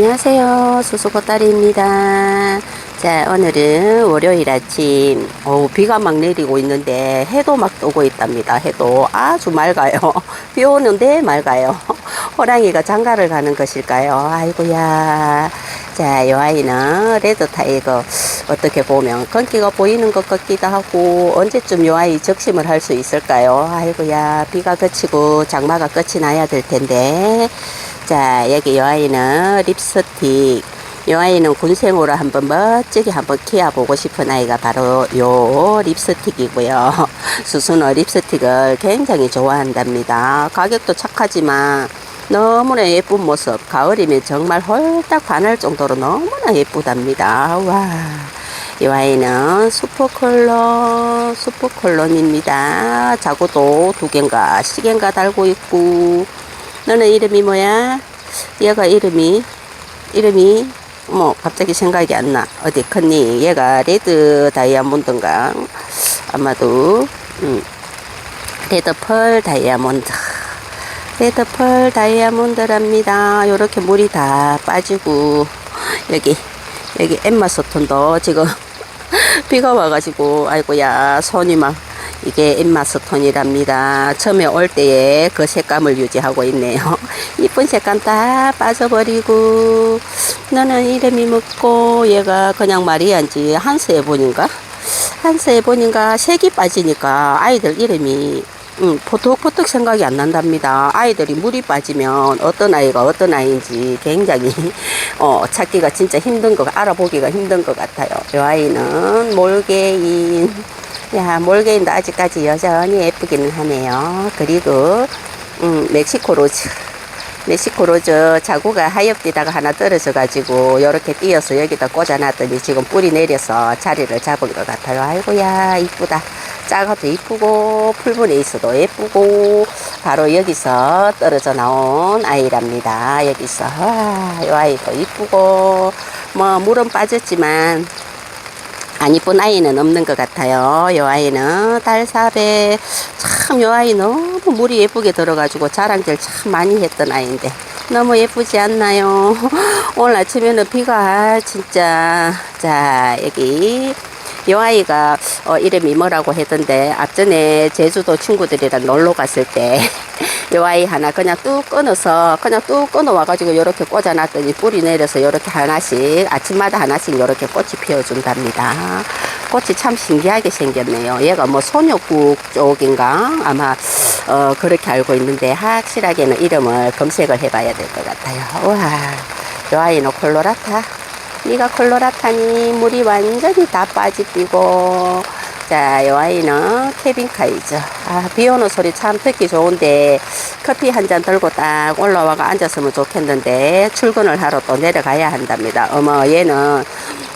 안녕하세요. 수수보따리입니다. 자, 오늘은 월요일 아침, 어 비가 막 내리고 있는데, 해도 막 오고 있답니다. 해도 아주 맑아요. 비 오는데 맑아요. 호랑이가 장가를 가는 것일까요? 아이고야. 자, 이 아이는 레드 타이거. 어떻게 보면 건기가 보이는 것 같기도 하고, 언제쯤 이 아이 적심을 할 수 있을까요? 아이고야. 비가 그치고 장마가 끝이 나야 될 텐데. 자, 여기 이 아이는 립스틱. 이 아이는 군생으로 한번 멋지게 한번 키워보고 싶은 아이가 바로 요 립스틱이고요. 수수는 립스틱을 굉장히 좋아한답니다. 가격도 착하지만 너무나 예쁜 모습. 가을이면 정말 홀딱 반할 정도로 너무나 예쁘답니다. 와. 이 아이는 슈퍼컬러, 슈퍼컬러입니다. 자구도 두 개인가, 시계인가 달고 있고, 너는 이름이 뭐야? 얘가 이름이, 이름이, 뭐, 갑자기 생각이 안 나. 어디 컸니? 얘가 레드 다이아몬드인가? 아마도, 음, 레드 펄 다이아몬드. 레드 펄 다이아몬드랍니다. 요렇게 물이 다 빠지고, 여기, 여기 엠마 스톤도 지금 비가 와가지고, 아이고야, 손이 막, 이게 엠마스톤이랍니다. 처음에 올 때에 그 색감을 유지하고 있네요. 이쁜 색감 다 빠져버리고, 너는 이름이 뭐고, 얘가 그냥 마리안지 한스에본인가? 한스에본인가? 색이 빠지니까 아이들 이름이 음, 포톡포톡 생각이 안 난답니다. 아이들이 물이 빠지면 어떤 아이가 어떤 아이인지 굉장히 어, 찾기가 진짜 힘든 거, 알아보기가 힘든 것 같아요. 이 아이는 몰개인. 야, 몰개인도 아직까지 여전히 예쁘기는 하네요. 그리고, 음, 멕시코 로즈. 멕시코 로즈 자구가 하엽디다가 하나 떨어져가지고, 요렇게 띄어서 여기다 꽂아놨더니 지금 뿌리 내려서 자리를 잡은 것 같아요. 아이고야, 이쁘다. 작아도 이쁘고, 풀분에 있어도 예쁘고, 바로 여기서 떨어져 나온 아이랍니다. 여기서. 와, 이 아이도 이쁘고, 뭐, 물은 빠졌지만, 안 이쁜 아이는 없는 것 같아요. 이 아이는 달사배. 참, 이 아이 너무 물이 예쁘게 들어가지고 자랑질 참 많이 했던 아이인데. 너무 예쁘지 않나요? 오늘 아침에는 비가 진짜. 자, 여기. 이 아이가 어, 이름이 뭐라고 했던데 앞전에 제주도 친구들이랑 놀러 갔을 때 이 아이 하나 그냥 뚝 끊어서 그냥 뚝 끊어 와가지고 이렇게 꽂아놨더니 뿌리 내려서 이렇게 하나씩 아침마다 하나씩 이렇게 꽃이 피어준답니다. 꽃이 참 신기하게 생겼네요. 얘가 뭐 소녀국 쪽인가 아마 어, 그렇게 알고 있는데 확실하게는 이름을 검색을 해봐야 될 것 같아요. 와, 이 아이는 콜로라타. 네가 콜로라타니 물이 완전히 다 빠지고 자, 이 아이는 케빈 카이죠. 아, 비 오는 소리 참 듣기 좋은데 커피 한 잔 들고 딱 올라와가 앉았으면 좋겠는데 출근을 하러 또 내려가야 한답니다. 어머, 얘는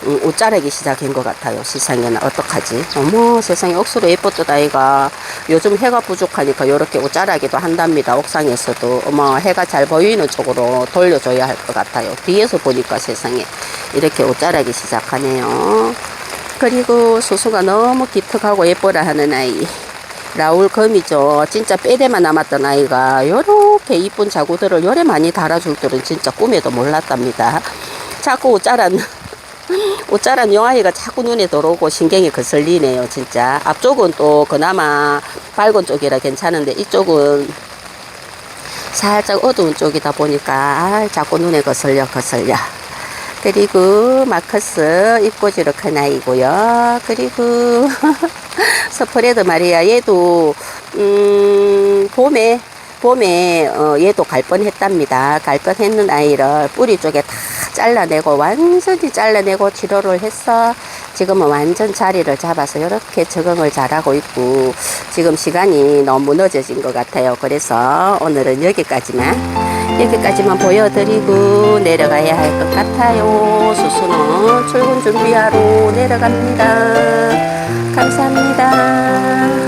음, 옷자르기 시작한 것 같아요. 세상에는 어떡하지? 어머, 세상에 억수로 예뻤던 아이가 요즘 해가 부족하니까 이렇게 옷자르기도 한답니다. 옥상에서도. 어머, 해가 잘 보이는 쪽으로 돌려줘야 할 것 같아요. 뒤에서 보니까 세상에 이렇게 옷자르기 시작하네요. 그리고 수수가 너무 기특하고 예뻐라 하는 아이. 라울 검이죠. 진짜 빼대만 남았던 아이가 요렇게 이쁜 자구들을 요래 많이 달아줄 줄은 진짜 꿈에도 몰랐답니다. 자꾸 옷자란 옷자란 요 아이가 자꾸 눈에 들어오고 신경이 거슬리네요. 진짜. 앞쪽은 또 그나마 밝은 쪽이라 괜찮은데 이쪽은 살짝 어두운 쪽이다 보니까 아, 자꾸 눈에 거슬려 거슬려. 그리고 마커스 큰 아이고요. 그리고 스프레드 마리아 얘도 음, 봄에 봄에 어, 얘도 갈 뻔했답니다. 갈 뻔했는 아이를 뿌리 쪽에 다 잘라내고 완전히 잘라내고 치료를 해서 지금은 완전 자리를 잡아서 이렇게 적응을 잘하고 있고 지금 시간이 너무 늦어진 것 같아요. 그래서 오늘은 여기까지만 여기까지만 보여드리고 내려가야 할 것 같아요. 수수는 출근 준비하러 내려갑니다. 감사합니다.